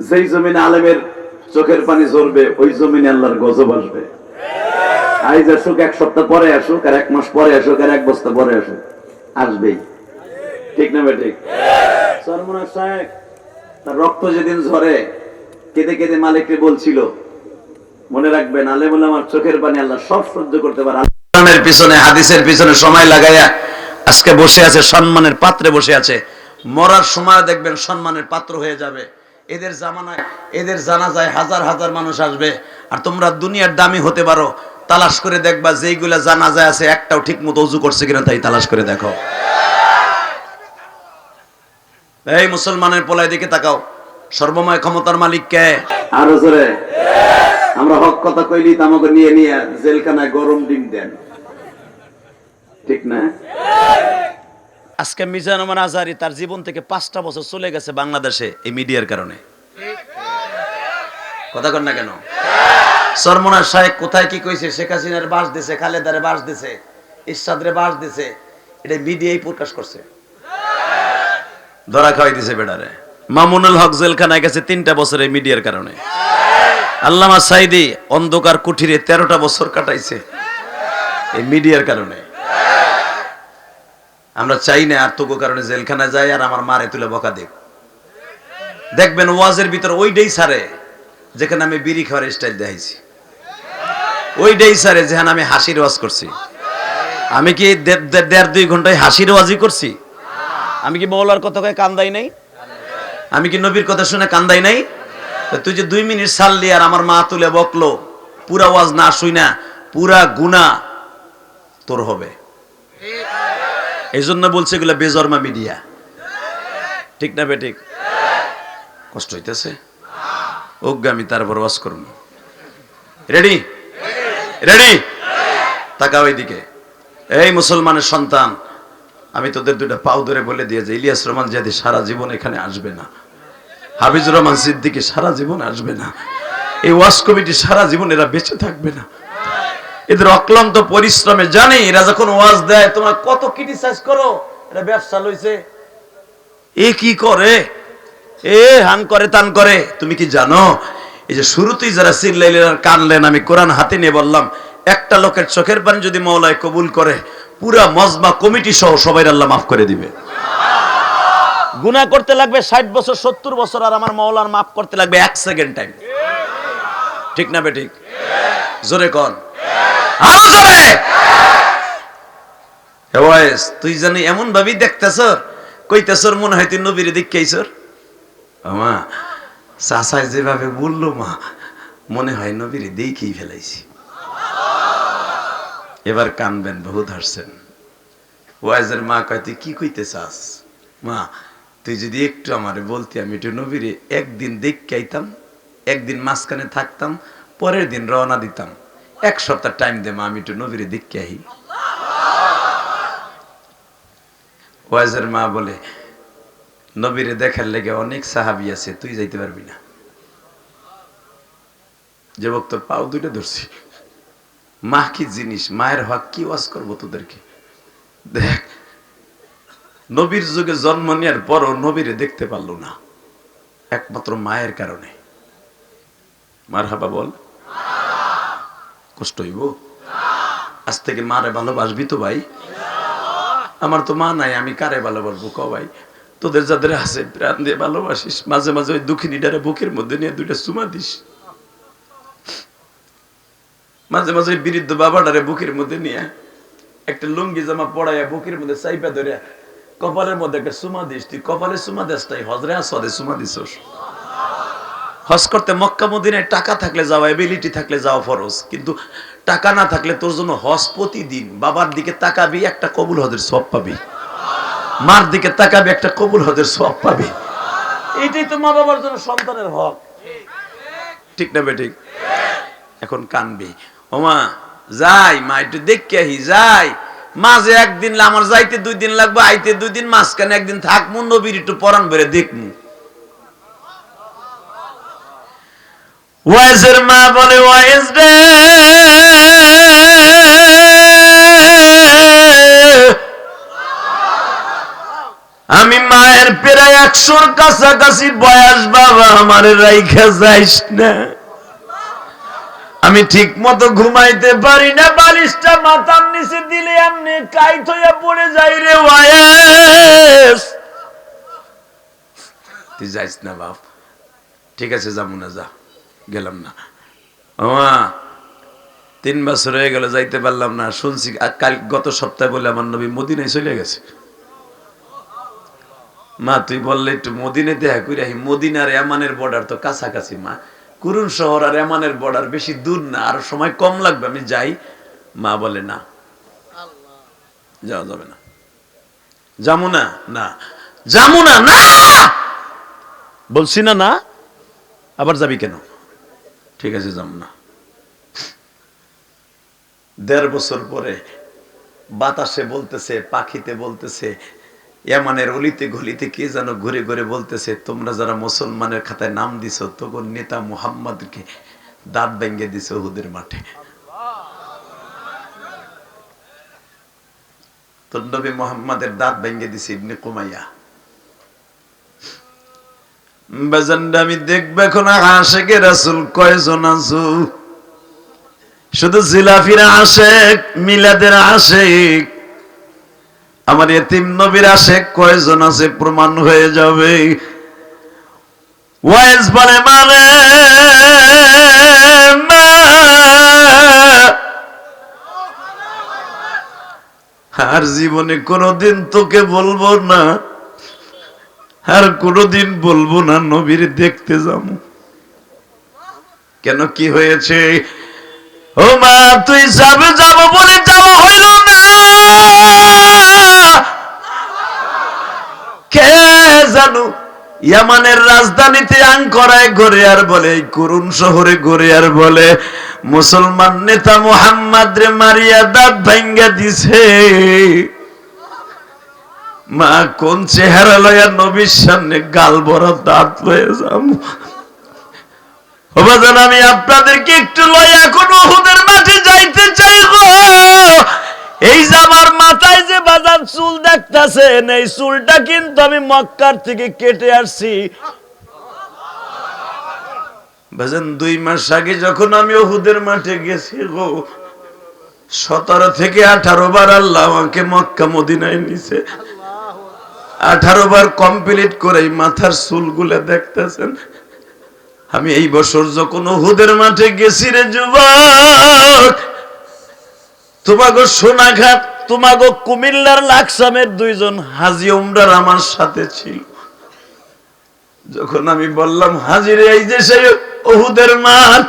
যেই জমিনে আলেমের চোখের পানি ঝরবে, ওই জমিনে আল্লাহর গজব আসবে। আইজ আসুক, এক সপ্তাহ পরে আসুক, আর এক মাস পরে আসুক, আর এক বস্তা পরে আসুক, আসবেই। ঠিক না ঠিক তার রক্ত যেদিন ঝরে, কেঁদে কেঁদে মালিককে বলছিল, মনে রাখবেন আলেমুল আমার চোখের পানি আল্লাহ সব সহ্য করতে পারে। কোরআনের পিছনে, হাদিসের পিছনে সময় লাগাইয়া আজকে বসে আছে, সম্মানের পাত্রে বসে আছে। মরার সময় দেখবেন সম্মানের পাত্র হয়ে যাবে। এদের জামানায়, এদের জানা যায় হাজার হাজার মানুষ আসবে। আর তোমরা দুনিয়ার দামি হতে পারো, তালাশ করে দেখবা যেইগুলা জানা যায় আছে, একটাও ঠিক মতো উজু করছে কিনা তাই তালাশ করে দেখো। এই মুসলমানের পোলায় দিকে তাকাও, সর্বময় ক্ষমতার মালিক কে? আরও জোরে। আমরা হক কথা কইলি আমাকে নিয়ে নিয়ে জেলখানায় গরম ডিম দেন। ঠিক না? আজকে মিজান রহমান আজহারি তার জীবন থেকে পাঁচটা বছর চলে গেছে বাংলাদেশে এই মিডিয়ার কারণে। কথা কর না কেন? সরমনার সাহেব কোথায় কি কইছে? শেখ হাসিনার বাস দিছে, খালেদারে বাস দিছে, ইরশাদরে বাস দিছে, এটা মিডিয়াই প্রকাশ করছে। ধরা খাওয়াই দিছে বেড়ারে মামুনুল হক জেলখানায় গেছে তিনটা বছর এই মিডিয়ার কারণে। আল্লামা সাইদি অন্ধকার কুঠিরে তেরোটা বছর কাটাইছে এই মিডিয়ার কারণে। আমরা চাই না আর তোকে কারণে জেলখানায় যাই আর আমার মারে তুলে বকা দেখ দেখবেন ওয়াজের ভিতর ওইটাই সারে, যেখানে আমি বিড়ি খাওয়ার স্টাইল দেখাইছি। ওইটাই সারে যেখানে আমি হাসির ওয়াজ করছি। আমি কি দেড় দুই ঘন্টায় হাসির ওয়াজই করছি? আমি কি মৌলার কথা কয়ে কান্দাই নাই? আমি কি নবীর কথা শুনে কান্দাই নাই? তুই যে দুই মিনিট সারলি আর আমার মা তুলে বকলো, পুরা ওয়াজ না শুই না পুরা গুণা তোর হবে। এই জন্য বলছে এগুলো বেজর্মা মিডিয়া। ঠিক না বেঠিক? কষ্ট হইতেছে? ওকে আমি তারপর ওয়াজ করব। রেডি রেডি তাকাও এইদিকে। এই মুসলমানের সন্তান, আমি তোদের দুটা পাও ধরে বলে দিয়ে যে, ইলিয়াস রহমান জাদি সারা জীবন এখানে আসবে না। হাফিজুর রহমান সিদ্দিকি সারা জীবন আসবে না। এই ওয়াজ কমিটি সারা জীবন এরা বেঁচে থাকবে না। এদের অক্লান্ত পরিশ্রমে জানি, এরা যখন ওয়াজ দেয়, তোমরা কত ক্রিটিসাইজ করো? এটা ব্যবসা লইছে। এ কি করে? এ হান করে, তান করে। তুমি কি জানো? এই যে শুরুতেই যারা চিল্লাইলেন আর কানলেন, আমি কোরআন হাতে নিয়ে বললাম, একটা লোকের চোখের পানি যদি মৌলায় কবুল করে, পুরা মজমা কমিটি সহ সবাই আল্লাহ মাফ করে দিবে। গুনাহ করতে লাগবে ষাট বছর, সত্তর বছর, আর আমার মৌলার মাফ করতে লাগবে এক সেকেন্ড টাইম ঠিক না বে ঠিক? জোরে কন। আরও তুই জানি এমন ভাবি দেখতেছ কইতেছর মনে হয় তুই নবীরে দেখাইছর মা চাচাই যেভাবে বলল মা, মনে হয় নবীরে দেখেই ফেলাইছি। এবার কানবেন, বহুত হাসছেন। ওয়াইজের মা কয়, তুই কি কইতে চাস? মা, তুই যদি একটু আমারে বলতি, আমি একটু নবীরে একদিন দেখতে আইতাম একদিন মাঝখানে থাকতাম, পরের দিন রওনা দিতাম। এক সপ্তাহ টাইম দে মা, আমি একটু নবীরে দেখতে আহি। ওয়াইজের মা বলে, নবীরে দেখার লেগে অনেক সাহাবি আছে, তুই যাইতে পারবি না। যুবক তোর পাও দুইটা ধরছি। মা, কি জিনিস? মায়ের হক কি ওয়াজ করব তোদেরকে? দেখ, নবীর যুগে জন্ম নেওয়ার পরও নবীরে দেখতে পারল না, একমাত্র মায়ের কারণে। মার হাবা বল। কষ্ট হইব আজ থেকে মারে ভালোবাসবি তো ভাই। আমার তো মা নাই, আমি কারে ভালোবাসবো ক ভাই? তোদের যাদের আছে প্রাণ দিয়ে ভালোবাসিস, মাঝে মাঝে ওই দুঃখিনীটারে বুকের মধ্যে নিয়ে দুইটা চুমা দিস। মাঝে মাঝে ওই বৃদ্ধ বাবাটারে বুকের মধ্যে নিয়ে একটা লুঙ্গি জামা পড়াইয়া বুকের মধ্যে চাইপা ধরে কপালের মধ্যে একটা সুমা দিস। তুই কপালে সুমা দিস, তাই হজরে আসদে সুমা দিস হজ করতে মক্কা মদিনায় টাকা থাকলে যাওয়া এবিলিটি থাকলে যাওয়া ফরজ। কিন্তু টাকা না থাকলে তোর জন্য হজ প্রতিদিন। বাবার দিকে তাকাবি, একটা কবুল হজের সব পাবি। মার দিকে তাকাবি, একটা কবুল হজের সব পাবি। এটাই তো মা বাবার জন্য সন্তানের হক। ঠিক না বেঠিক? এখন কানবি। ওমা, যাই, মা, একটু দেখি আহি যাই। মাঝে একদিন, আমার যাইতে দুই দিন লাগবে, আইতে দুই দিন, মাঝখানে একদিন থাকমু নবীর একটু পরান বেড়ে দেখমু। ওয়াইজের মা বলে, ওয়াইজ আমি মায়ের প্রায় একশোর কাছাকাছি বয়স, বাবা, আমার রাইখা যাইস না। আমি ঠিক মতো ঘুমাইতে পারি না, বালিশটা মাথার নিচে দিলে এমনি কাইট হইয়া পড়ে যাই রে ওয়াইস তুই যাইস না, বাপ। ঠিক আছে, যাব না, যা। গেলাম না। মামা, তিন বছর হয়ে গেল, যাইতে পারলাম না। শুনছি কাল, গত সপ্তাহে বলে আমার নবী মদিনায় চলে গেছে। মা, তুই বললে একটু মদিনে দেখা করে আহি, মদিনার এমানের বর্ডার তো কাছাকাছি, মা। কুরুন শহর আর এমানের বর্ডার বেশি দূর না, আর সময় কম লাগবে, আমি যাই। মা বলে, না। যাওয়া যাবে না। যাব না? না। যাব না? না! বলছি না না। আবার যাবি কেন? ঠিক আছে যাব না। দেড় বছর পরে বাতাসে বলতেছে, পাখিতে বলতেছে এমানের অলিতে গলিতে কে যেন ঘুরে ঘুরে বলতেছে, তোমরা যারা মুসলমানের খাতায় নাম দিছ, তখন নেতা মুহাম্মদকে দাঁত ভেঙ্গে দিছ হুদের মাঠে। তোর নবী মোহাম্মদের দাঁত ভেঙ্গে দিছে ইবনে কুমাইয়া। বেজানটা আমি দেখবে এখন রাসুল কয়জন আছো? শুধু জিলাফির মিলাদের আমার এতিম নবীর কয়জন আছে প্রমাণ হয়ে যাবে? ওয়াইজ বলে আর জীবনে কোনোদিন তোকে বলব না। আর কোনোদিন বলব না, নবীর দেখতে যাব। কেন কি হয়েছে? ও মা, তুই যাবে, যাব বলে যাওয়া হইল না। কে জানো, ইয়ামানের রাজধানীতে আঙ্করায় ঘরে আর বলে করুন শহরে ঘরে আর বলে, মুসলমান নেতা মুহাম্মদ রে মারিয়া দাঁত ভাঙ্গা দিছে। মা, কোন চেহারা লয়া নবীর সামনে গাল বড় দাঁত হয়ে যাব বাবাজান আমি আপনাদেরকে একটু লই এখন ওহুদের মাঠে যাইতে চাই এই যে আমার মাথায় যে বাজার চুল দেখতাছেন এই চুলটা কিন্তু আমি মক্কার থেকে কেটে আসছি বাজান, দুই মাস আগে যখন আমি ওহুদের মাঠে গেছি গো, সতেরো থেকে আঠারো বার আল্লাহ আমাকে মক্কা মদিনায় নিছে। আঠারো বার কমপ্লিট করে মাথার চুলগুলো দেখতেছেন? আমি এই বছর যখন ওহুদের মাঠে গেছি রে যুবক, তোমাগো সোনাঘাট, তোমাগো কুমিল্লার লাকসামের দুইজন হাজি উমরার আমার সাথে ছিল। যখন আমি বললাম, হাজিরে, এই যে সেই ওহুদের মাঠ